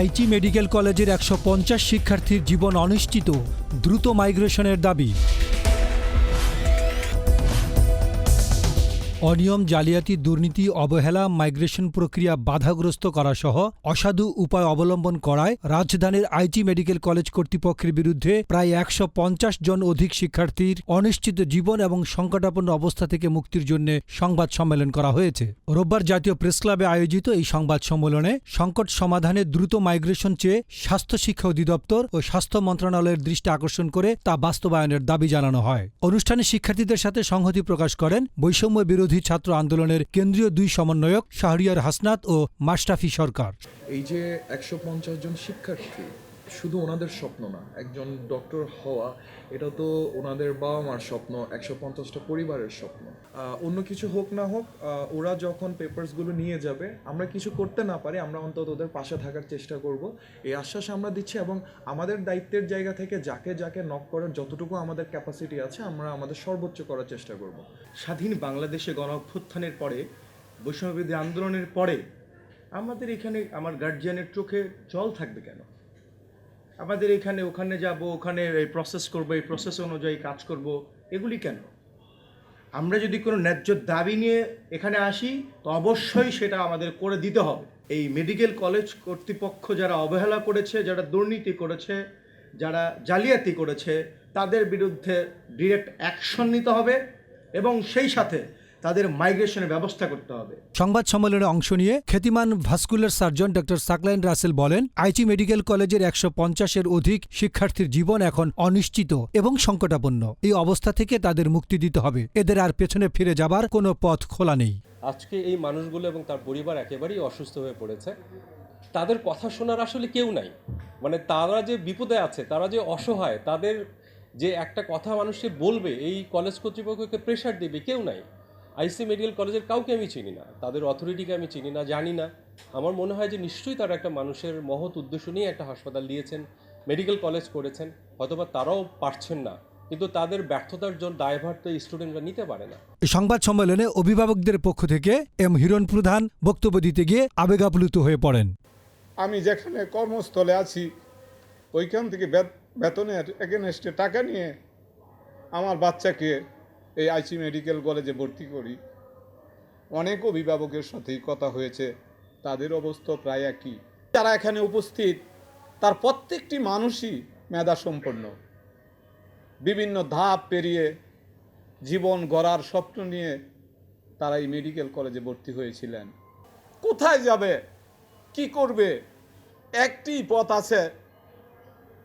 IT medical কলেজের একশো পঞ্চাশ শিক্ষার্থীর জীবন অনিশ্চিত দ্রুত মাইগ্রেশনের দাবি। অনিয়ম, জালিয়াতি, দুর্নীতি, অবহেলা, মাইগ্রেশন প্রক্রিয়া বাধাগ্রস্ত করা সহ অসাধু উপায় অবলম্বন করায় রাজধানীর আইটি মেডিকেল কলেজ কর্তৃপক্ষের বিরুদ্ধে প্রায় একশো পঞ্চাশ জন অধিক শিক্ষার্থীর অনিশ্চিত জীবন এবং সংকটাপন্ন অবস্থা থেকে মুক্তির জন্য সংবাদ সম্মেলন করা হয়েছে। রোববার জাতীয় প্রেস ক্লাবে আয়োজিত এই সংবাদ সম্মেলনে সংকট সমাধানে দ্রুত মাইগ্রেশন চেয়ে স্বাস্থ্য শিক্ষা অধিদপ্তর ও স্বাস্থ্য মন্ত্রণালয়ের দৃষ্টি আকর্ষণ করে তা বাস্তবায়নের দাবি জানানো হয়। অনুষ্ঠানে শিক্ষার্থীদের সাথে সংহতি প্রকাশ করেন বৈষম্য বিরোধী ছাত্র আন্দোলনের কেন্দ্রীয় দুই সমন্বয়ক শাহরিয়ার হাসনাত ও মাশরাফি সরকার। এই যে একশো পঞ্চাশ জন শিক্ষার্থী শুধু ওনাদের স্বপ্ন না, একজন ডক্টর হওয়া, এটা তো ওনাদের বাবা মার স্বপ্ন, একশো পঞ্চাশটা পরিবারের স্বপ্ন। অন্য কিছু হোক না হোক ওরা যখন পেপারসগুলো নিয়ে যাবে, আমরা কিছু করতে না পারি, আমরা অন্তত ওদের পাশে থাকার চেষ্টা করব। এই আশ্বাস আমরা দিচ্ছি এবং আমাদের দায়িত্বের জায়গা থেকে যাকে যাকে নক করার যতটুকু আমাদের ক্যাপাসিটি আছে, আমরা আমাদের সর্বোচ্চ করার চেষ্টা করব। স্বাধীন বাংলাদেশে গণ অভ্যুত্থানের পরে, বৈষম্যবিরোধী আন্দোলনের পরে, আমাদের এখানে আমার গার্জিয়ানের চোখে জল থাকবে কেন? আমাদের এখানে, ওখানে যাব, ওখানে এই প্রসেস করব, এই প্রসেস অনুযায়ী কাজ করব, এগুলি কেন? আমরা যদি কোনো ন্যায্য দাবি নিয়ে এখানে আসি, তো অবশ্যই সেটা আমাদের করে দিতে হবে। এই মেডিকেল কলেজ কর্তৃপক্ষ যারা অবহেলা করেছে, যারা দুর্নীতি করেছে, যারা জালিয়াতি করেছে, তাদের বিরুদ্ধে ডিরেক্ট অ্যাকশন নিতে হবে এবং সেই সাথে তাদের মাইগ্রেশনের ব্যবস্থা করতে হবে। সংবাদ সম্মেলনে অংশ নিয়ে খ্যাতিমান vascular surgeon doctor Saklain Russel বলেন আইটি মেডিকেল কলেজের একশো পঞ্চাশের অধিক শিক্ষার্থীর জীবন এখন অনিশ্চিত এবং সংকটাপন্ন। এই অবস্থা থেকে তাদের মুক্তি দিতে হবে। এদের আর পেছনে ফিরে যাবার কোনো পথ খোলা নেই। আজকে এই মানুষগুলো এবং তার পরিবার একেবারেই অসুস্থ হয়ে পড়েছে। তাদের কথা শোনার আসলে কেউ নাই। মানে তারা যে বিপদে আছে তারা যে অসহায় তাদের যে একটা কথা মানুষকে বলবে এই কলেজ কর্তৃপক্ষকে প্রেশার দেবে কেউ নাই। আইসি মেডিকেল কলেজের কাউকে আমি চিনি না। তাদের অথরিটিকে আমি চিনি না জানি না। আমার মনে হয় যে নিশ্চয়ই তারা একটা মানুষের মহৎ উদ্দেশ্য নিয়ে একটা হাসপাতাল দিয়েছেন মেডিকেল কলেজ করেছেন হয়তোবা তারাও পারছেন না। কিন্তু তাদের ব্যর্থতার জন্য দায়ভার তো স্টুডেন্টরা নিতে পারে না। এই সংবাদ সম্মেলনে অভিভাবকদের পক্ষ থেকে এম হিরণ প্রধান বক্তব্য দিতে গিয়ে আবেগাপ্লুত হয়ে পড়েন। আমি যেখানে কর্মস্থলে আছি ওইখান থেকে বেত- বেতনের এগেনস্টে টাকা নিয়ে আমার বাচ্চাকে এই আইসি মেডিকেল কলেজে ভর্তি করি। অনেক অভিভাবকের সাথেই কথা হয়েছে। তাদের অবস্থা প্রায় একই। যারা এখানে উপস্থিত, তার প্রত্যেকটি মানুষই মেধা সম্পন্ন। বিভিন্ন ধাপ পেরিয়ে জীবন গড়ার স্বপ্ন নিয়ে তারা এই মেডিকেল কলেজে ভর্তি হয়েছিলেন। কোথায় যাবে? কি করবে? একটি পথ আছে।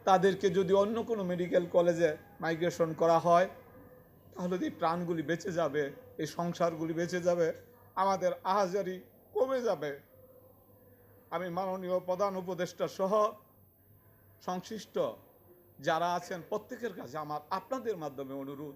তাদেরকে যদি অন্য কোনো মেডিকেল কলেজে মাইগ্রেশন করা হয় তাহলে এই প্রাণগুলি বেঁচে যাবে, এই সংসারগুলি বেঁচে যাবে, আমাদের আহাজারি কমে যাবে। আমি মাননীয় প্রধান উপদেষ্টা সহ সংশ্লিষ্ট যারা আছেন, প্রত্যেকের কাছে আমার আপনাদের মাধ্যমে অনুরোধ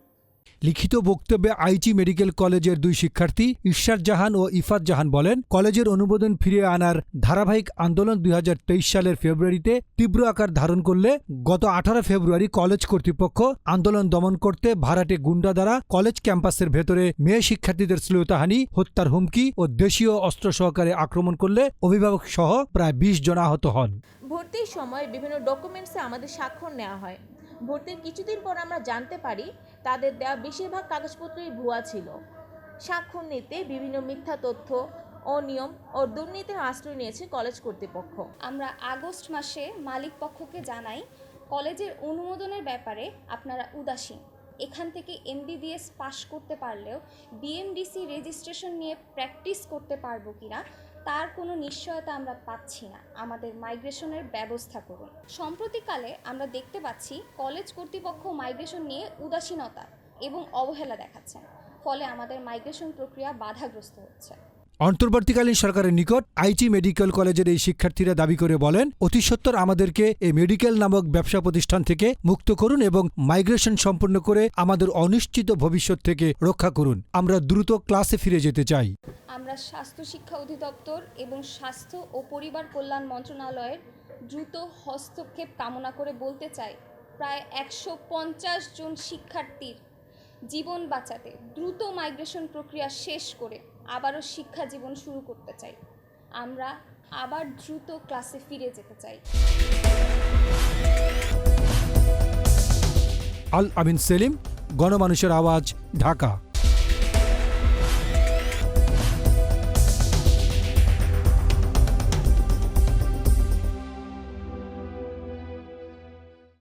লিখিত বক্তব্যে আইটি মেডিকেল কলেজের দুই শিক্ষার্থী ঈশ্বর জাহান ও ইফাত জাহান বলেন, কলেজের অনুমোদন ফিরিয়ে আনার ধারাবাহিক আন্দোলন দুই হাজার তেইশ সালের ফেব্রুয়ারিতে তীব্র আকার ধারণ করলে গত আঠারো ফেব্রুয়ারি কলেজ কর্তৃপক্ষ আন্দোলন দমন করতে ভাড়াটে গুন্ডা দ্বারা কলেজ ক্যাম্পাসের ভেতরে মেয়ে শিক্ষার্থীদের শ্লীলতাহানি, হত্যার হুমকি ও দেশীয় অস্ত্র সহকারে আক্রমণ করলে অভিভাবক সহ প্রায় বিশ জন আহত হন। ভর্তির সময় বিভিন্ন ডকুমেন্টসে আমাদের স্বাক্ষর নেওয়া হয়। ভর্তির কিছুদিন পর আমরা জানতে পারি তাদের দেওয়া বেশিরভাগ কাগজপত্রই ভুয়া ছিল। স্বাক্ষর নিতে বিভিন্ন মিথ্যা তথ্য, অনিয়ম ও দুর্নীতির আশ্রয় নিয়েছে কলেজ কর্তৃপক্ষ। আমরা আগস্ট মাসে মালিক পক্ষকে জানাই, কলেজের অনুমোদনের ব্যাপারে আপনারা উদাসীন। এখান থেকে এমবিবিএস পাশ করতে পারলেও বিএমডিসি রেজিস্ট্রেশন নিয়ে প্র্যাকটিস করতে পারব কিনা তার কোনো নিশ্চয়তা আমরা পাচ্ছি না। আমাদের মাইগ্রেশনের ব্যবস্থা করুন। সম্প্রতিকালে আমরা দেখতে পাচ্ছি, কলেজ কর্তৃপক্ষ মাইগ্রেশন নিয়ে উদাসীনতা এবং অবহেলা দেখাচ্ছেন ফলে আমাদের মাইগ্রেশন প্রক্রিয়া বাধাগ্রস্ত হচ্ছে। অন্তর্বর্তীকালীন সরকারের নিকট আইটি মেডিকেল কলেজের এই শিক্ষার্থীরা দাবি করে বলেন, অতি সত্বর আমাদেরকে এই মেডিকেল নামক ব্যবসা প্রতিষ্ঠান থেকে মুক্ত করুন এবং মাইগ্রেশন সম্পন্ন করে আমাদের অনিশ্চিত ভবিষ্যৎ থেকে রক্ষা করুন। আমরা দ্রুত ক্লাসে ফিরে যেতে চাই। আমরা স্বাস্থ্য শিক্ষা অধিদপ্তর এবং স্বাস্থ্য ও পরিবার কল্যাণ মন্ত্রণালয়ের দ্রুত হস্তক্ষেপ কামনা করে বলতে চাই, প্রায় একশো পঞ্চাশ জন শিক্ষার্থীর জীবন বাঁচাতে দ্রুত মাইগ্রেশন প্রক্রিয়া শেষ করে আবারও শিক্ষা জীবন শুরু করতে চাই। আমরা আবার দ্রুত ক্লাসে ফিরে যেতে চাই। আল আমিন সেলিম, গণমানুষের আওয়াজ, ঢাকা।